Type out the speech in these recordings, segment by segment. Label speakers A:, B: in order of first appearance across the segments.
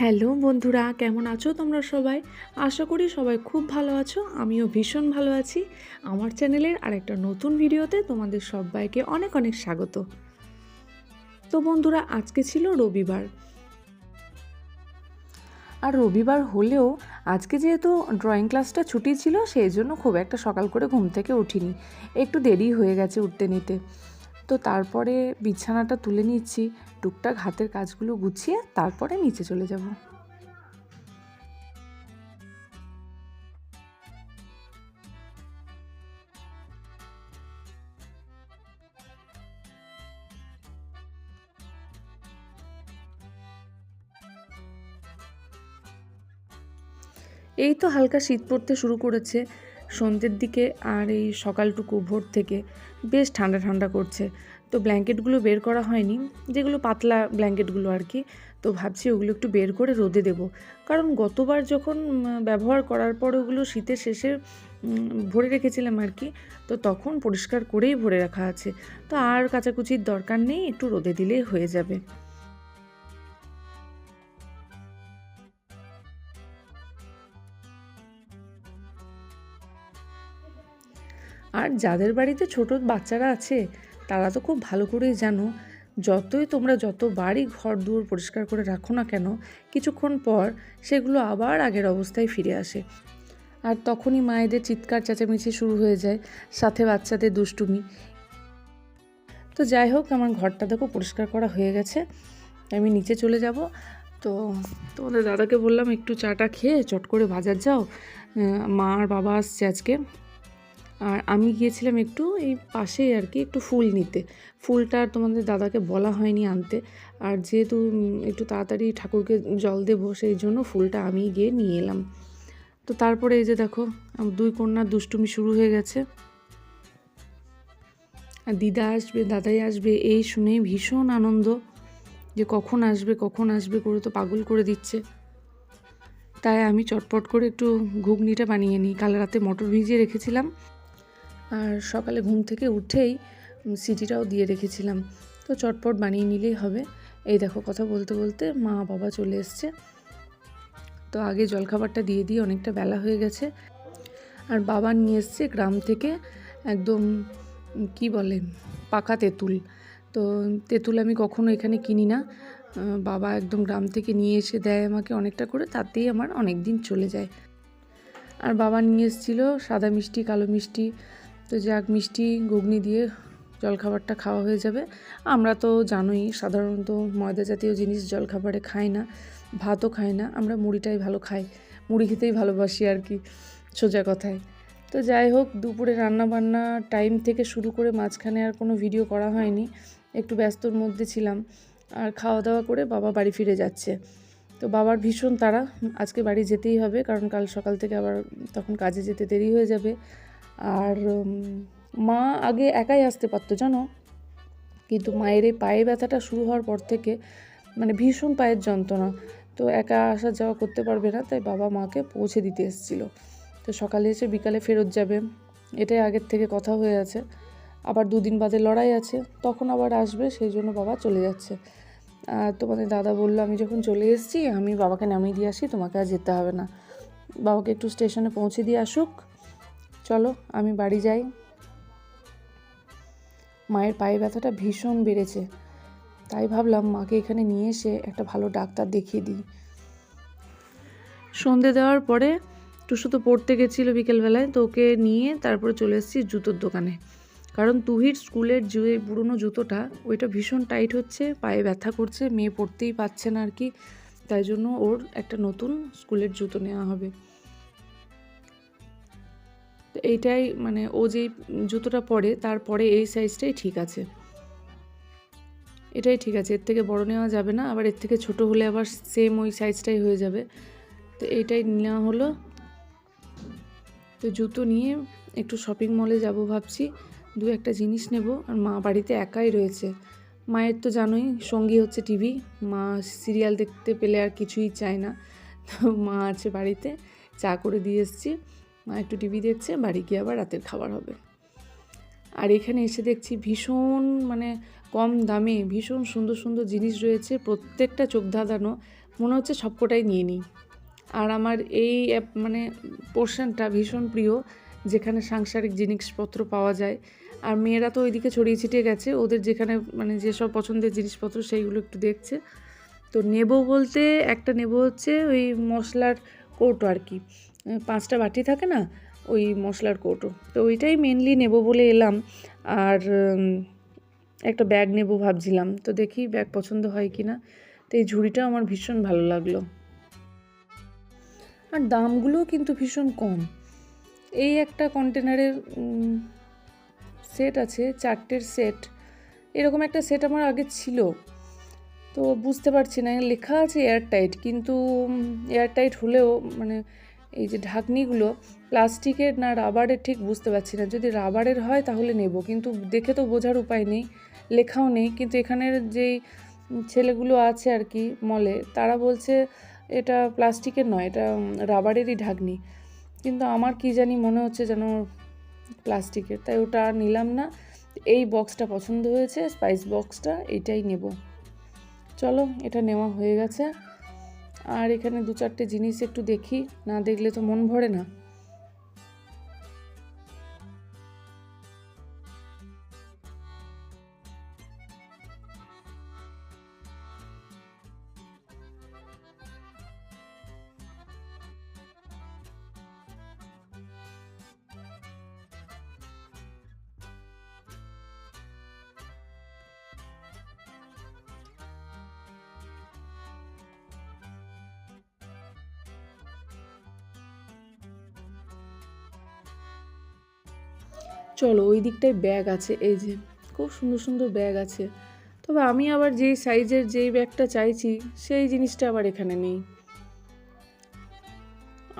A: Hello বন্ধুরা, কেমন আছো তোমরা সবাই? আশা করি সবাই খুব ভালো আছো, আমিও ভীষণ ভালো আছি। আমার চ্যানেলের আর একটা নতুন ভিডিওতে তোমাদের সবাইকে অনেক অনেক স্বাগত। তো বন্ধুরা, আজকে ছিল রবিবার। আর রবিবার হলেও আজকে যেহেতু ড্রয়িং ক্লাসটা ছুটি ছিল, সেই জন্য খুব একটা সকাল করে ঘুম থেকে উঠিনি। একটু দেরি হয়ে গেছে উঠতে নিতে। তো তারপরে বিছানাটা তুলে নিচ্ছি, টুকটাক হাতের কাজগুলো গুছিয়ে তারপরে নিচে চলে যাব। এই তো হালকা শীত পড়তে শুরু করেছে। সন্ধ্যের দিকে আর এই সকালটুকু ভোর থেকে বেশ ঠান্ডা ঠান্ডা করছে। তো ব্ল্যাঙ্কেটগুলো বের করা হয়নি, যেগুলো পাতলা ব্ল্যাঙ্কেটগুলো আর কি। তো ভাবছি ওগুলো একটু বের করে রোদে দেব। কারণ গতবার যখন ব্যবহার করার পর ওগুলো শীতের শেষে ভরে রেখেছিলাম আর কি, তো তখন পরিষ্কার করেই ভরে রাখা আছে। তো আর কাচাকুচির দরকার নেই, একটু রোদে দিলেই হয়ে যাবে। আর যাদের বাড়িতে ছোট বাচ্চারা আছে, তারা তো খুব ভালো করেই জানো, যতই তোমরা যত বাড়ি ঘর দুয়ার পরিষ্কার করে রাখো না কেন, কিছুক্ষণ পর সেগুলো আবার আগের অবস্থায় ফিরে আসে। আর তখনই মায়েদের চিৎকার চেঁচামেচি শুরু হয়ে যায়, সাথে বাচ্চাদের দুষ্টুমি। তো যাই হোক, আমার ঘরটা দেখো পরিষ্কার করা হয়ে গেছে। আমি নিচে চলে যাব। তো তোমাদের দাদাকে বললাম, একটু চাটা খেয়ে চট করে বাজার যাও। মা আর বাবা আসছে আজকে। আর আমি গিয়েছিলাম একটু এই পাশেই আর কি, একটু ফুল নিতে। ফুলটা আর তোমাদের দাদাকে বলা হয়নি আনতে। আর যেহেতু একটু তাড়াতাড়ি ঠাকুরকে জল দেবো, সেই জন্য ফুলটা আমি গিয়ে নিয়ে এলাম। তো তারপরে এই যে দেখো দুই কন্যার দুষ্টুমি শুরু হয়ে গেছে। আর দিদা আসবে, দাদাই আসবে, এই শুনেই ভীষণ আনন্দ যে কখন আসবে কখন আসবে করে তো পাগল করে দিচ্ছে। তাই আমি চটপট করে একটু ঘুগনিটা বানিয়ে নিই। কাল রাতে মটর ভিজিয়ে রেখেছিলাম। আর সকালে ঘুম থেকে উঠেই সিটিটাও দিয়ে রেখেছিলাম। তো চটপট বানিয়ে নিলেই হবে। এই দেখো কথা বলতে বলতে মা বাবা চলে এসছে। তো আগে জলখাবারটা দিয়ে দিয়ে অনেকটা বেলা হয়ে গেছে। আর বাবা নিয়ে এসছে গ্রাম থেকে একদম কি বলে, পাকা তেঁতুল। তো তেঁতুল আমি কখনো এখানে কিনি না। বাবা একদম গ্রাম থেকে নিয়ে এসে দেয় আমাকে অনেকটা করে, তাতেই আমার অনেক দিন চলে যায়। আর বাবা নিয়ে এসেছিল সাদা মিষ্টি, কালো মিষ্টি। তো যাক, মিষ্টি ঘুগনি দিয়ে জলখাবারটা খাওয়া হয়ে যাবে। আমরা তো জানোই, সাধারণত ময়দা জাতীয় জিনিস জলখাবারে খাই না, ভাতও খাই না, আমরা মুড়িটাই ভালো খাই, মুড়ি খেতেই ভালোবাসি আর কি, সোজা কথায়। তো যাই হোক, দুপুরে রান্না বান্না টাইম থেকে শুরু করে মাঝখানে আর কোনো ভিডিও করা হয়নি, একটু ব্যস্তর মধ্যে ছিলাম, আর খাওয়া দাওয়া করে বাবা বাড়ি ফিরে যাচ্ছে। তো বাবার ভীষণ তারা আজকে বাড়ি যেতেই হবে, কারণ কাল সকাল থেকে আবার তখন কাজে যেতে দেরি হয়ে যাবে। আর মা আগে একাই আসতে পারতো, জানো? কিন্তু মায়ের এই পায়ে ব্যথাটা শুরু হওয়ার পর থেকে মানে ভীষণ পায়ের যন্ত্রণা। তো একা আসা যাওয়া করতে পারবে না, তাই বাবা মাকে পৌঁছে দিতে এসেছিল। তো সকালে এসে বিকালে ফেরত যাবে। এটাই আগের থেকে কথা হয়ে আছে। আবার দুদিন বাদে লড়াই আছে, তখন আবার আসবে, সেই জন্য বাবা চলে যাচ্ছে। আর তোমাদের দাদা বলল, আমি যখন চলে এসেছি, আমি বাবাকে নামিয়ে দিয়ে আসি, তোমাকে আর যেতে হবে না। বাবাকে একটু স্টেশনে পৌঁছে দিয়ে আসুক চলো, আমি বাড়ি যাই। মায়ের পায়ে ব্যথাটা ভীষণ বেড়েছে। তাই ভাবলাম, মাকে এখানে নিয়ে এসে একটা ভালো ডাক্তার দেখিয়ে দিই। সন্ধে দেওয়ার পরে টুসু তো পড়তে গেছিল বিকেলবেলায়, তো ওকে নিয়ে তারপরে চলে এসেছি জুতোর দোকানে। কারণ তুহির স্কুলের যে পুরনো জুতোটা, ওইটা ভীষণ টাইট হচ্ছে, পায়ে ব্যথা করছে, মেয়ে পড়তেই পাচ্ছে না আর কি। তাই জন্য ওর একটা নতুন স্কুলের জুতো নেওয়া হবে। তো এইটাই মানে ও যেই জুতোটা পরে, তারপরে এই সাইজটাই ঠিক আছে। এটাই ঠিক আছে, এর থেকে বড় নেওয়া যাবে না, আবার এর থেকে ছোট হলে আবার সেম ওই সাইজটাই হয়ে যাবে। তো এইটাই নেওয়া হলো। তো জুতো নিয়ে একটু শপিং মলে যাব ভাবছি, দু একটা জিনিস নেব, আর মা বাড়িতে একাই রয়েছে। মায়ের তো জানোই, সঙ্গী হচ্ছে টিভি, মা সিরিয়াল দেখতে পেলে আর কিছুই চায় না। তো মা আছে বাড়িতে, চা করে দিয়ে এসছি। মা একটু টিভি দেখছে, বাড়ি গিয়ে আবার রাতের খাবার হবে। আর এখানে এসে দেখছি ভীষণ মানে কম দামে ভীষণ সুন্দর সুন্দর জিনিস রয়েছে, প্রত্যেকটা চোখ ধাঁধানো, মনে হচ্ছে সবকটাই নিয়ে নিই। আর আমার এই অ্যাপ- মানে পোর্শনটা ভীষণ প্রিয়, যেখানে সাংসারিক জিনিসপত্র পাওয়া যায়। আর মেয়েরা তো ওইদিকে ছড়িয়ে ছিটিয়ে গেছে, ওদের যেখানে মানে যেসব পছন্দের জিনিসপত্র সেইগুলো একটু দেখছে। তো নেব বলতে, একটা নেব হচ্ছে ওই মশলার কৌটো আর কি। পাঁচটা বাটি থাকে না, ওই মশলার কৌটো। তো ওইটাই মেনলি নেব বলে এলাম। আর একটা ব্যাগ নেব ভাবছিলাম। তো দেখি ব্যাগ পছন্দ হয় কি না তো এই ঝুড়িটা আমার ভীষণ ভালো লাগল। আর দামগুলোও কিন্তু ভীষণ কম। এই একটা কন্টেনারের সেট আছে, চারটের সেট এরকম একটা সেট আমার আগে ছিল। তো বুঝতে পারছি না। লেখা আছে এয়ারটাইট কিন্তু এয়ারটাইট হলেও মানে এই যে ঢাকনিগুলো, প্লাস্টিকের না রাবারের ঠিক বুঝতে পারছি না। যদি রাবারের হয় তাহলে নেব, কিন্তু দেখে তো বোঝার উপায় নেই, লেখাও নেই। কিন্তু এখানের যেই ছেলেগুলো আছে আর কি মলে, তারা বলছে এটা প্লাস্টিকের নয়, এটা রাবারেরই ঢাকনি। কিন্তু আমার কি জানি মনে হচ্ছে যেন প্লাস্টিকের, তাই ওটা আর নিলাম না। এই বক্সটা পছন্দ হয়েছে স্পাইস বক্সটা এটাই নেব। চলো, এটা নেওয়া হয়ে গেছে। আর এখানে দু চারটে জিনিস একটু দেখি না দেখলে তো মন ভরে না। চলো, ওই দিকটায় ব্যাগ আছে, এই যে, খুব সুন্দর সুন্দর ব্যাগ আছে। তবে আমি আবার যেই সাইজের যেই ব্যাগটা চাইছি, সেই জিনিসটা আবার এখানে নেই।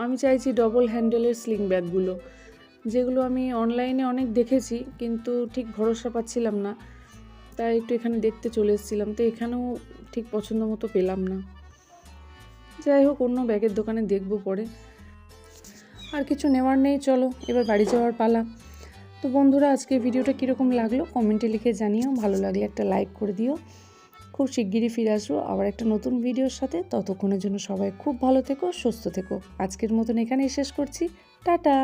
A: আমি চাইছি ডবল হ্যান্ডেলের স্লিং ব্যাগগুলো যেগুলো আমি অনলাইনে অনেক দেখেছি, কিন্তু ঠিক ভরসা পাচ্ছিলাম না। তাই একটু এখানে দেখতে চলে এসেছিলাম, তো এখানেও ঠিক পছন্দ মতো পেলাম না। যাই হোক, অন্য ব্যাগের দোকানে দেখব পরে। আর কিছু নেওয়ার নেই, চলো, এবার বাড়ি যাওয়ার পালা। তো বন্ধুরা, আজকে ভিডিওটা কীরকম লাগল কমেন্টে লিখে জানিও। ভালো লাগলে একটা লাইক করে দিও। খুব শিগগিরই ফিরে আসব আবার একটা নতুন ভিডিওর সাথে। ততক্ষণের জন্য সবাই খুব ভালো থেকো, সুস্থ থেকো। আজকের মতন এখানেই শেষ করছি। টাটা!